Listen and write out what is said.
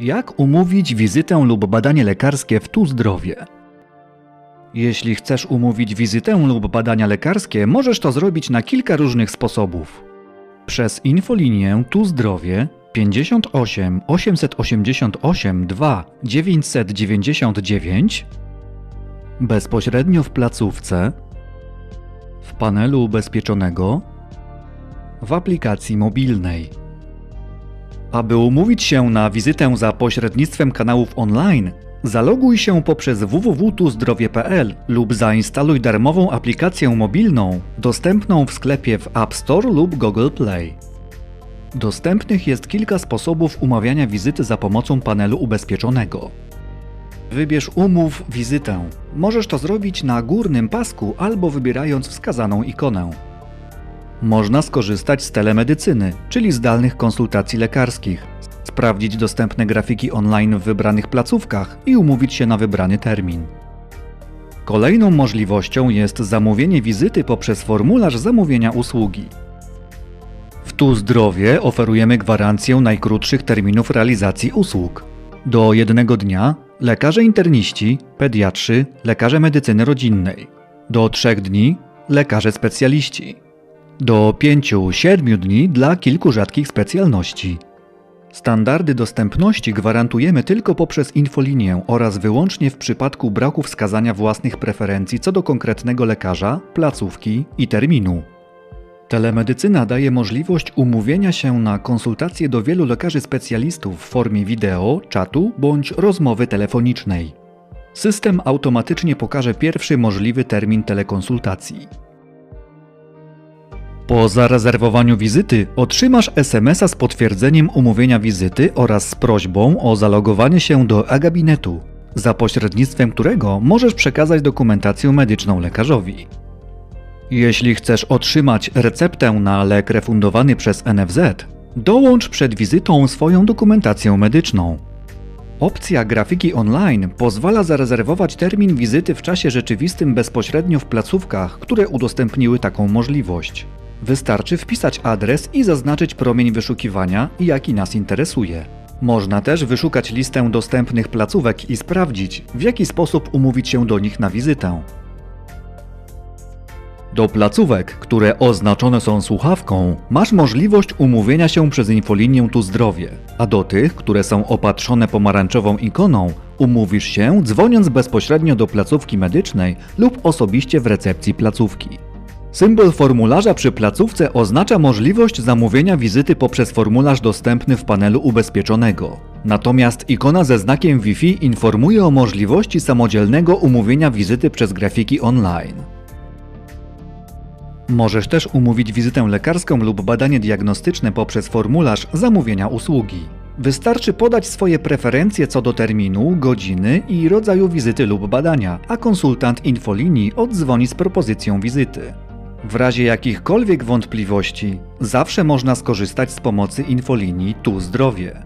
Jak umówić wizytę lub badanie lekarskie w Tu Zdrowie? Jeśli chcesz umówić wizytę lub badania lekarskie, możesz to zrobić na kilka różnych sposobów. Przez infolinię Tu Zdrowie 58 888 2 999 bezpośrednio w placówce w panelu ubezpieczonego w aplikacji mobilnej. Aby umówić się na wizytę za pośrednictwem kanałów online, zaloguj się poprzez www.tuzdrowie.pl lub zainstaluj darmową aplikację mobilną dostępną w sklepie w App Store lub Google Play. Dostępnych jest kilka sposobów umawiania wizyty za pomocą panelu ubezpieczonego. Wybierz Umów wizytę. Możesz to zrobić na górnym pasku albo wybierając wskazaną ikonę. Można skorzystać z telemedycyny, czyli zdalnych konsultacji lekarskich, sprawdzić dostępne grafiki online w wybranych placówkach i umówić się na wybrany termin. Kolejną możliwością jest zamówienie wizyty poprzez formularz zamówienia usługi. W Tu Zdrowie oferujemy gwarancję najkrótszych terminów realizacji usług. Do jednego dnia lekarze interniści, pediatrzy, lekarze medycyny rodzinnej. Do trzech dni lekarze specjaliści. Do 5-7 dni dla kilku rzadkich specjalności. Standardy dostępności gwarantujemy tylko poprzez infolinię oraz wyłącznie w przypadku braku wskazania własnych preferencji co do konkretnego lekarza, placówki i terminu. Telemedycyna daje możliwość umówienia się na konsultacje do wielu lekarzy specjalistów w formie wideo, czatu bądź rozmowy telefonicznej. System automatycznie pokaże pierwszy możliwy termin telekonsultacji. Po zarezerwowaniu wizyty otrzymasz SMS-a z potwierdzeniem umówienia wizyty oraz z prośbą o zalogowanie się do e-gabinetu, za pośrednictwem którego możesz przekazać dokumentację medyczną lekarzowi. Jeśli chcesz otrzymać receptę na lek refundowany przez NFZ, dołącz przed wizytą swoją dokumentację medyczną. Opcja grafiki online pozwala zarezerwować termin wizyty w czasie rzeczywistym bezpośrednio w placówkach, które udostępniły taką możliwość. Wystarczy wpisać adres i zaznaczyć promień wyszukiwania, jaki nas interesuje. Można też wyszukać listę dostępnych placówek i sprawdzić, w jaki sposób umówić się do nich na wizytę. Do placówek, które oznaczone są słuchawką, masz możliwość umówienia się przez infolinię Tu Zdrowie, a do tych, które są opatrzone pomarańczową ikoną, umówisz się dzwoniąc bezpośrednio do placówki medycznej lub osobiście w recepcji placówki. Symbol formularza przy placówce oznacza możliwość zamówienia wizyty poprzez formularz dostępny w panelu ubezpieczonego. Natomiast ikona ze znakiem Wi-Fi informuje o możliwości samodzielnego umówienia wizyty przez grafiki online. Możesz też umówić wizytę lekarską lub badanie diagnostyczne poprzez formularz zamówienia usługi. Wystarczy podać swoje preferencje co do terminu, godziny i rodzaju wizyty lub badania, a konsultant infolinii oddzwoni z propozycją wizyty. W razie jakichkolwiek wątpliwości, zawsze można skorzystać z pomocy infolinii Tu Zdrowie.